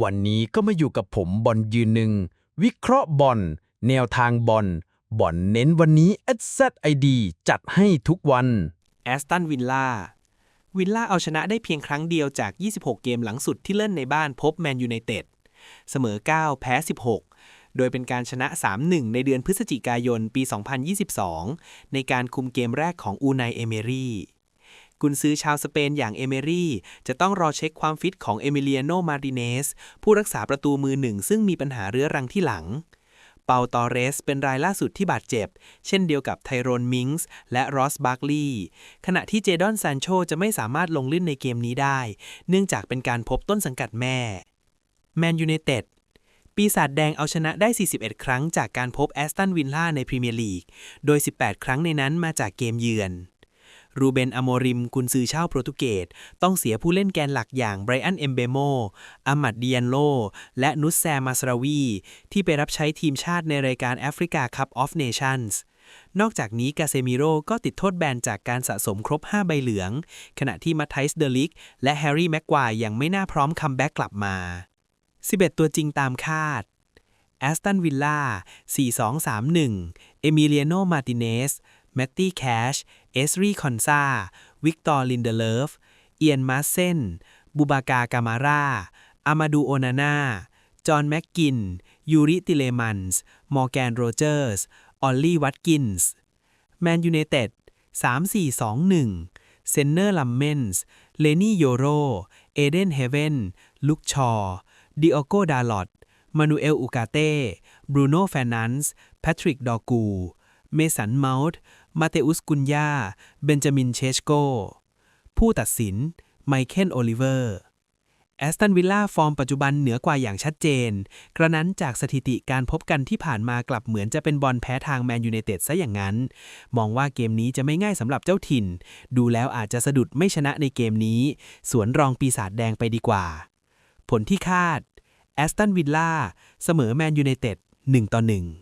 วันนี้ก็มาอยู่กับผมบอลยืนหนึ่ง วิเคราะห์บอลแนวทางบอลบอลเน้นวันนี้ SZID จัดให้ทุกวันแอสตันวิลล่าวิลล่าเอาชนะได้เพียงครั้งเดียวจาก 26 เกมหลังสุดที่เล่นในบ้านพบแมนยูไนเต็ดเสมอ 9 แพ้ 16 โดยเป็นการชนะ 3-1 ในเดือนพฤศจิกายนปี 2022 ในการคุมเกมแรกของอูไนเอเมรี กุนซือชาวสเปนอย่างเอเมรี่ จะต้องรอเช็คความฟิตของเอมิเลียโน มาร์ติเนส ผู้รักษาประตูมือหนึ่งซึ่งมีปัญหาเรื้อรังที่หลัง เปาตอเรสเป็นรายล่าสุดที่บาดเจ็บ เช่นเดียวกับไทโรนมิงส์และรอสบาร์กลีย์ขณะที่เจดอนซานโชจะไม่สามารถลงเล่นในเกมนี้ได้ เนื่องจากเป็นการพบต้นสังกัดแม่แมนยูไนเต็ดปีศาจแดงเอาชนะได้ 41 ครั้งจากการพบแอสตันวิลล่าในพรีเมียร์ลีก โดย 18 ครั้งในนั้นมาจากเกมเยือน รูเบนอโมริมกุนซือชาวโปรตุเกสต้องเสียผู้เล่นแกนหลักอย่างไบรอันเอมเบโมอามัดเดียนโล และนุสแซมมาสราวี ที่ไปรับใช้ทีมชาติในรายการแอฟริกาคัพออฟเนชั่นส์นอกจากนี้กาเซมิโรก็ติดโทษแบนจากการสะสมครบ 5 ใบเหลือง ขณะที่มัตไทส์เดลิกและแฮร์รี่แม็กควายยังไม่น่าพร้อมคัมแบ็กกลับมา 11 ตัวจริงตามคาดแอสตันวิลล่า 4231 เอมิเลียโน มาติเนส แมตตี้แคช เอสรีคอนซาวิกตอร์ลินเดเลฟ เอียนมาเซนบูบากากามาร่าอามาดูโอนาน่า จอห์นแม็กกิน ยูริติเลมันส์ มอร์แกนโรเจอร์ส ออลลี่วัตกินส์ แมนยูไนเต็ด 3421 เซนเนอร์ลัมเมนส์ เลนี่โยโร เอเดนเฮเวนลุกชอดิโอโกดาลอตมานูเอลอูกาเต้ บรูโน่แฟนนันส์แพทริก ดอกู เมสันเมาท์มาเตอุสกุนยาเบนจามินเชชโก ผู้ตัดสิน ไมเคิลโอลิเวอร์แอสตันวิลล่าฟอร์มปัจจุบันเหนือกว่าอย่างชัดเจน กระนั้นจากสถิติการพบกันที่ผ่านมากลับเหมือนจะเป็นบอลแพ้ทางแมนยูไนเต็ดซะอย่างนั้น มองว่าเกมนี้จะไม่ง่ายสำหรับเจ้าถิ่น ดูแล้วอาจจะสะดุดไม่ชนะในเกมนี้ สวนรองปีศาจแดงไปดีกว่า ผลที่คาด แอสตันวิลล่าเสมอแมนยูไนเต็ด1ต่อ1